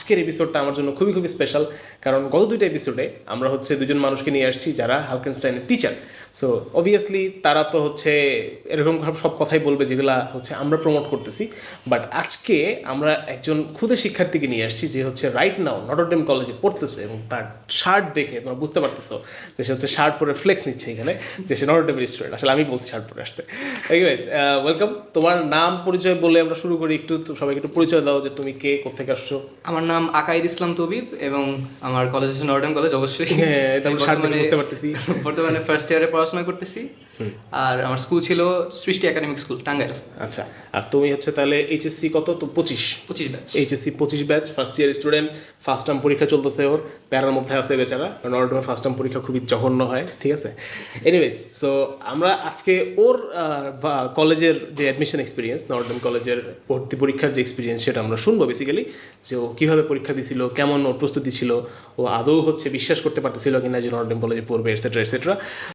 আজকের এপিসোডটা আমার জন্য খুবই খুবই স্পেশাল কারণ গত দুইটা এপিসোডে আমরা হচ্ছে দুজন মানুষকে নিয়ে আসছি যারা হালকেনস্টাইনের টিচার সো অবভিয়াসলি তারা তো হচ্ছে এরকম সব কথাই বলবে যেগুলা হচ্ছে আমরা প্রমোট করতেছি বাট আজকে আমরা একজন ক্ষুদে শিক্ষার্থীকে নিয়ে আসছি যে হচ্ছে রাইট নাও নটরডেম কলেজে পড়তেছে এবং তার শার্ট দেখে তোমরা বুঝতে পারতেছো যে সে হচ্ছে শার্ট পরে ফ্লেক্স নিচ্ছে এখানে, যে সে নটরডেমের স্টুডেন্ট আসলে আমি বলছি শার্ট পরে আসতে। ওয়েলকাম তোমার নাম পরিচয় বলে আমরা শুরু করি। একটু সবাইকে একটু পরিচয় দাও যে তুমি কে কোথেকে আসছো? আমার নাম আকাইদ ইসলাম তবিব এবং আমার কলেজ হচ্ছে নর্ডার্ন কলেজ অবশ্যই হ্যাঁ। বর্তমানে ফার্স্ট ইয়ারে পড়াশোনা করতেছি আর আমার স্কুল ছিল সৃষ্টি একাডেমিক স্কুল টাঙ্গাইল। আচ্ছা আর তুমি হচ্ছে তাহলে এইচএসসি কত? তো পঁচিশ। পঁচিশ ব্যাচ এইচএসসি পঁচিশ batch first year student first term পরীক্ষা চলতেছে ওর প্যারার মধ্যে আছে বেচারা কারণ নর্ডমের ফার্স্ট টার্ম পরীক্ষা খুবই জঘন্য হয় ঠিক আছে? এনিওয়েজ সো আমরা আজকে ওর বা কলেজের যে অ্যাডমিশন এক্সপিরিয়েন্স নর্ডম কলেজের ভর্তি পরীক্ষার যে এক্সপিরিয়েন্স সেটা আমরা শুনব বেসিক্যালি যে ও কীভাবে পরীক্ষা দিছিল কেমন ওর প্রস্তুতি ছিল ও আদৌ হচ্ছে বিশ্বাস করতে পারতেছিল কিনা যে নর্ডম কলেজে পড়বে এটসেট্রা এটসেট্রা